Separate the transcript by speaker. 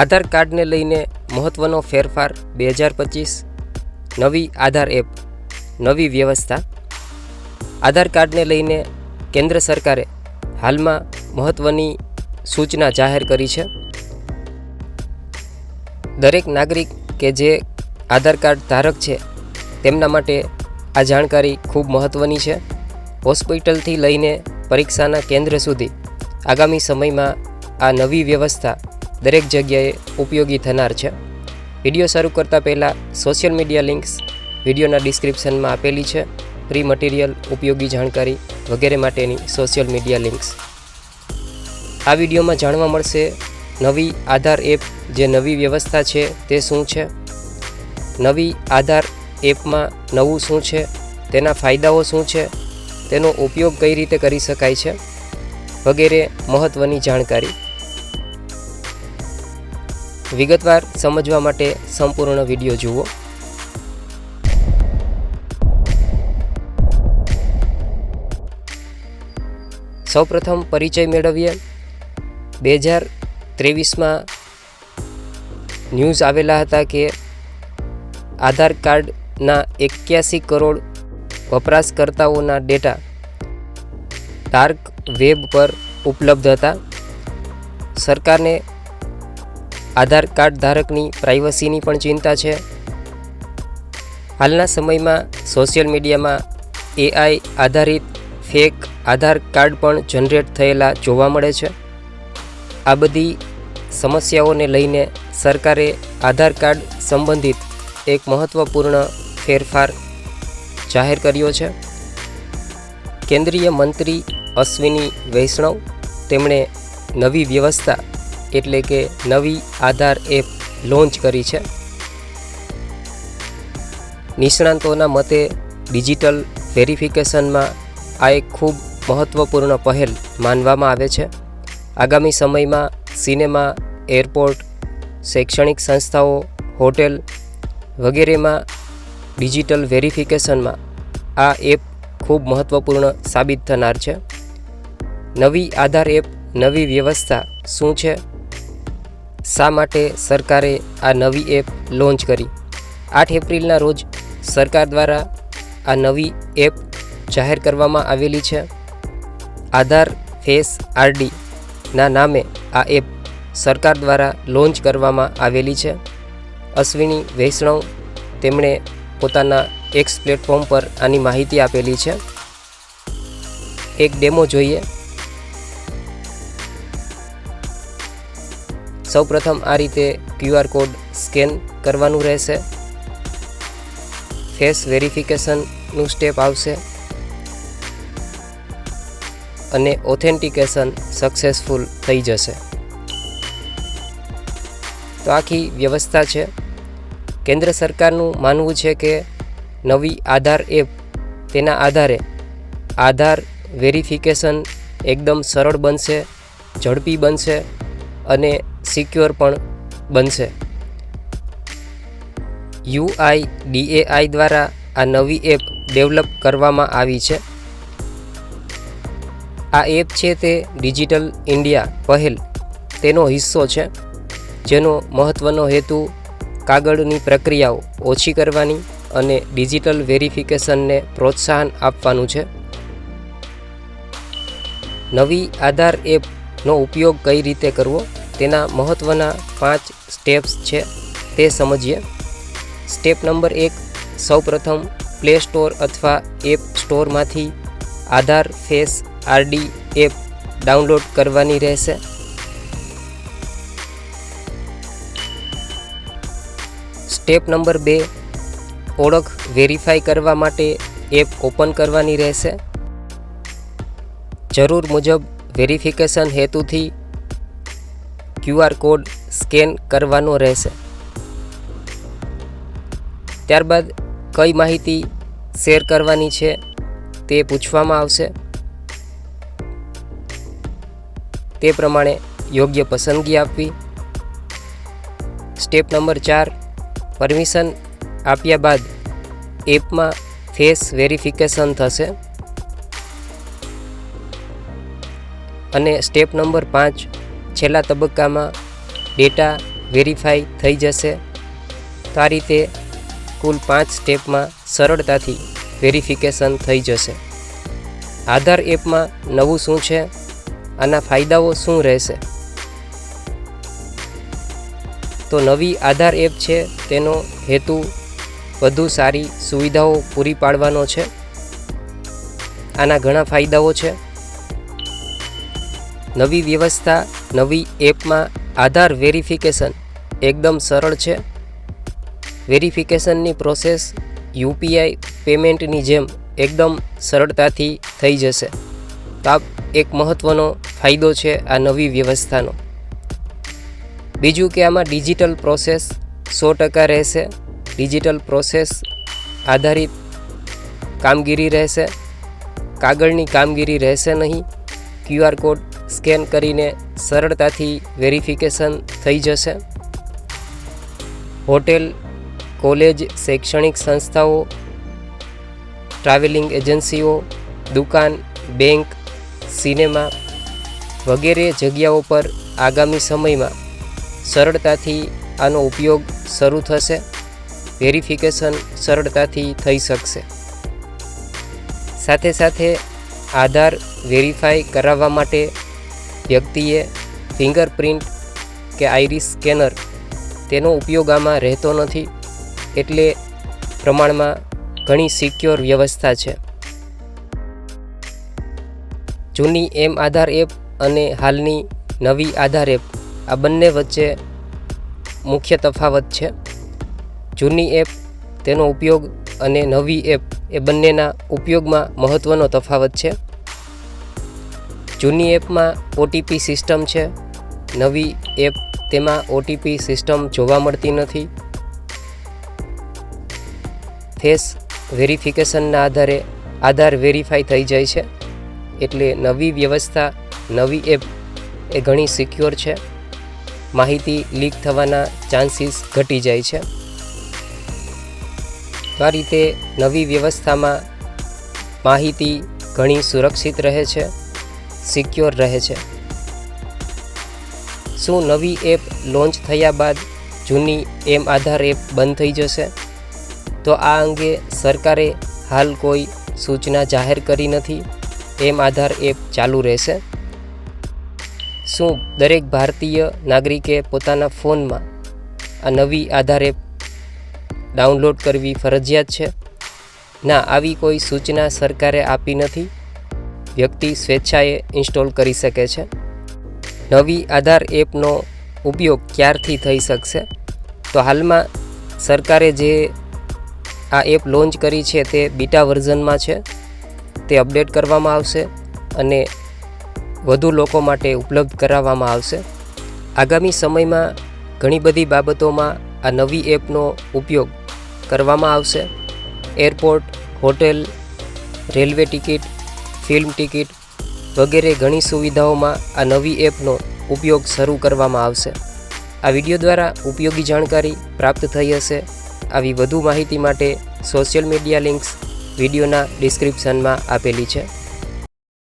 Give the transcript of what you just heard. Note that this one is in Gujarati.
Speaker 1: આધાર કાર્ડને લઈને મહત્ત્વનો ફેરફાર બે હજાર પચીસ, નવી આધાર એપ, નવી વ્યવસ્થા. આધાર કાર્ડને લઈને કેન્દ્ર સરકારે હાલમાં મહત્ત્વની સૂચના જાહેર કરી છે. દરેક નાગરિક કે જે આધાર કાર્ડ ધારક છે, તેમના માટે આ જાણકારી ખૂબ મહત્ત્વની છે. હોસ્પિટલથી લઈને પરીક્ષાના કેન્દ્ર સુધી આગામી સમયમાં આ નવી વ્યવસ્થા દરેક જગ્યાએ ઉપયોગી થનાર છે. વીડિયો શરૂ કરતાં પહેલાં સોશિયલ મીડિયા લિંક્સ વિડીયોના ડિસ્ક્રિપ્શનમાં આપેલી છે. ફ્રી મટીરિયલ ઉપયોગી જાણકારી વગેરે માટેની સોશિયલ મીડિયા લિંક્સ આ વિડીયોમાં જાણવા મળશે નવી આધાર એપ જે નવી વ્યવસ્થા છે તે શું છે? નવી આધાર એપમાં નવું શું છે? તેના ફાયદાઓ શું છે? તેનો ઉપયોગ કઈ રીતે કરી શકાય છે? વગેરે મહત્ત્વની જાણકારી. વિગતવાર સમજવા માટે સંપૂર્ણ વીડિયો જુઓ. સૌપ્રથમ પરિચય મેળવીએ. બે હજાર ત્રેવીસમાં ન્યૂઝ આવેલા હતા કે આધાર કાર્ડના એક્યાસી કરોડ વપરાશકર્તાઓના ડેટા ડાર્ક વેબ પર ઉપલબ્ધ હતા. સરકારને આધાર કાર્ડ ધારકની પ્રાઇવસીની પણ ચિંતા છે. હાલના સમયમાં સોશિયલ મીડિયામાં એઆઈ આધારિત ફેક આધાર કાર્ડ પણ જનરેટ થયેલા જોવા મળે છે. આ બધી સમસ્યાઓને લઈને સરકારે આધાર કાર્ડ સંબંધિત એક મહત્ત્વપૂર્ણ ફેરફાર જાહેર કર્યો છે. કેન્દ્રીય મંત્રી અશ્વિની વૈષ્ણવ તેમણે નવી વ્યવસ્થા એટલે કે નવી આધાર એપ લોન્ચ કરી છે. નિષ્ણાંતોના મતે ડિજિટલ વેરિફિકેશનમાં આ એક ખૂબ મહત્ત્વપૂર્ણ પહેલ માનવામાં આવે છે. આગામી સમયમાં સિનેમા, એરપોર્ટ, શૈક્ષણિક સંસ્થાઓ, હોટેલ વગેરેમાં ડિજિટલ વેરિફિકેશનમાં આ એપ ખૂબ મહત્ત્વપૂર્ણ સાબિત થનાર છે. નવી આધાર એપ, નવી વ્યવસ્થા શું છે? શા માટે સરકારે આ નવી એપ લોન્ચ કરી? આઠ એપ્રિલના રોજ સરકાર દ્વારા આ નવી એપ જાહેર કરવામાં આવેલી છે. આધાર ફેસ આરડીના નામે આ એપ સરકાર દ્વારા લોન્ચ કરવામાં આવેલી છે. અશ્વિની વૈષ્ણવ તેમણે પોતાના એક્સ પ્લેટફોર્મ પર આની માહિતી આપેલી છે. એક ડેમો જોઈએ. સૌપ્રથમ આ રીતે ક્યુઆર કોડ સ્કેન કરવાનું રહેશે. ફેસ વેરિફિકેશનનું સ્ટેપ આવશે. અને ઓથેન્ટિકેશન સક્સેસફુલ થઈ જશે. તો આખી વ્યવસ્થા છે. કેન્દ્ર સરકારનું માનવું છે કે નવી આધાર એપ તેના આધારે આધાર વેરિફિકેશન એકદમ સરળ બનશે, ઝડપી બનશે અને સિક્યોર પણ બનશે. યુઆઈ ડીએઆઈ દ્વારા આ નવી એપ ડેવલપ કરવામાં આવી છે. આ એપ છે તે ડિજિટલ ઇન્ડિયા પહેલ તેનો હિસ્સો છે, જેનો મહત્ત્વનો હેતુ કાગળની પ્રક્રિયાઓ ઓછી કરવાની અને ડિજિટલ વેરિફિકેશનને પ્રોત્સાહન આપવાનું છે. નવી આધાર એપનો ઉપયોગ કઈ રીતે કરવો? તેના મહત્ત્વના પાંચ સ્ટેપ્સ છે, તે સમજીએ. સ્ટેપ નંબર એક, સૌપ્રથમ પ્લે સ્ટોર અથવા app સ્ટોરમાંથી Aadhaar, face, RD app download કરવાની રહેશે. સ્ટેપ નંબર બે, ઓળખ વેરીફાઈ કરવા માટે એપ ઓપન કરવાની રહેશે. જરૂર મુજબ વેરિફિકેશન હેતુથી ક્યુઆર કોડ સ્કેન કરવાનો રહેશે. ત્યારબાદ કઈ માહિતી શેર કરવાની છે તે પૂછવામાં આવશે. તે પ્રમાણે યોગ્ય પસંદગી આપવી. સ્ટેપ નંબર ચાર પરમિશન આપ્યા બાદ એપમાં ફેસ વેરિફિકેશન થશે. અને સ્ટેપ નંબર પાંચ છેલ્લા તબક્કામાં ડેટા વેરીફાઈ થઈ જશે. તો આ રીતે કુલ પાંચ સ્ટેપમાં સરળતાથી વેરિફિકેશન થઈ જશે. આધાર એપમાં નવું શું છે? આના ફાયદાઓ શું રહેશે? તો નવી આધાર એપ છે, તેનો હેતુ વધુ સારી સુવિધાઓ પૂરી પાડવાનો છે. આના ઘણા ફાયદાઓ છે. નવી વ્યવસ્થા, નવી એપમાં આધાર વેરિફિકેશન એકદમ સરળ છે. વેરિફિકેશનની પ્રોસેસ યુપીઆઈ પેમેન્ટની જેમ એકદમ સરળતાથી થઈ જશે. તો આ એક મહત્ત્વનો ફાયદો છે આ નવી વ્યવસ્થાનો. બીજું કે આમાં ડિજિટલ પ્રોસેસ સો ટકા રહેશે. ડિજિટલ પ્રોસેસ આધારિત કામગીરી રહેશે. કાગળની કામગીરી રહેશે નહીં. ક્યુઆર કોડ સ્કેન કરીને સરળતાથી વેરિફિકેશન થઈ જશે. હોટેલ, કોલેજ, શૈક્ષણિક સંસ્થાઓ, ટ્રાવેલિંગ એજન્સીઓ, દુકાન, બેંક, સિનેમા વગેરે જગ્યાઓ પર આગામી સમયમાં સરળતાથી આનો ઉપયોગ શરૂ થશે. વેરિફિકેશન સરળતાથી થઈ શકશે. સાથે સાથે આધાર વેરીફાઈ કરાવવા માટે વ્યક્તિએ ફિંગરપ્રિન્ટ કે આઈરિસ સ્કેનર તેનો ઉપયોગ આમાં રહેતો નથી એટલે પ્રમાણમાં ઘણી સિક્યોર વ્યવસ્થા છે. જૂની એમ આધાર એપ અને હાલની નવી આધાર એપ આ બંને વચ્ચે મુખ્ય તફાવત છે. જૂની એપ, તેનો ઉપયોગ અને નવી એપ એ બંનેના ઉપયોગમાં મહત્ત્વનો તફાવત છે. જૂની એપમાં ઓટીપી સિસ્ટમ છે. નવી એપ તેમાં ઓટીપી સિસ્ટમ જોવા મળતી નથી. ફેસ વેરિફિકેશનના આધારે આધાર વેરીફાઈ થઈ જાય છે. એટલે નવી વ્યવસ્થા, નવી એપ એ ઘણી સિક્યોર છે. માહિતી લીક થવાના ચાન્સીસ ઘટી જાય છે. આ રીતે નવી વ્યવસ્થામાં માહિતી ઘણી સુરક્ષિત રહે છે. સિક્યોર રહે છે. શું નવી એપ લોન્ચ થયા બાદ જૂની એમ આધાર એપ બંધ થઈ જશે? તો આ અંગે સરકારે હાલ કોઈ સૂચના જાહેર કરી નથી. એમ આધાર એપ ચાલુ રહેશે. શું દરેક ભારતીય નાગરિકે પોતાના ફોનમાં આ નવી આધાર એપ ડાઉનલોડ કરવી ફરજિયાત છે? ના, આવી કોઈ સૂચના સરકારે આપી નથી. વ્યક્તિ સ્વેચ્છાએ ઇન્સ્ટોલ કરી શકે છે? નવી આધાર એપનો ઉપયોગ ક્યારથી થઈ શકશે? તો હાલમાં સરકારે જે આ એપ લોન્ચ કરી છે તે બીટા વર્ઝનમાં છે. તે અપડેટ કરવામાં આવશે અને વધુ લોકો માટે ઉપલબ્ધ કરાવવામાં આવશે. આગામી સમયમાં ઘણી બધી બાબતોમાં આ નવી એપનો ઉપયોગ કરવામાં આવશે. Airport, hotel, railway ticket film ticket વગેરે ઘણી સુવિધાઓમાં આ નવી એપનો ઉપયોગ શરૂ કરવામાં આવશે. આ વીડિયો દ્વારા ઉપયોગી જાણકારી પ્રાપ્ત થઈ હશે. આવી વધુ માહિતી માટે સોશિયલ મીડિયા લિંક્સ વિડીયોના ડિસ્ક્રિપ્શનમાં આપેલી છે.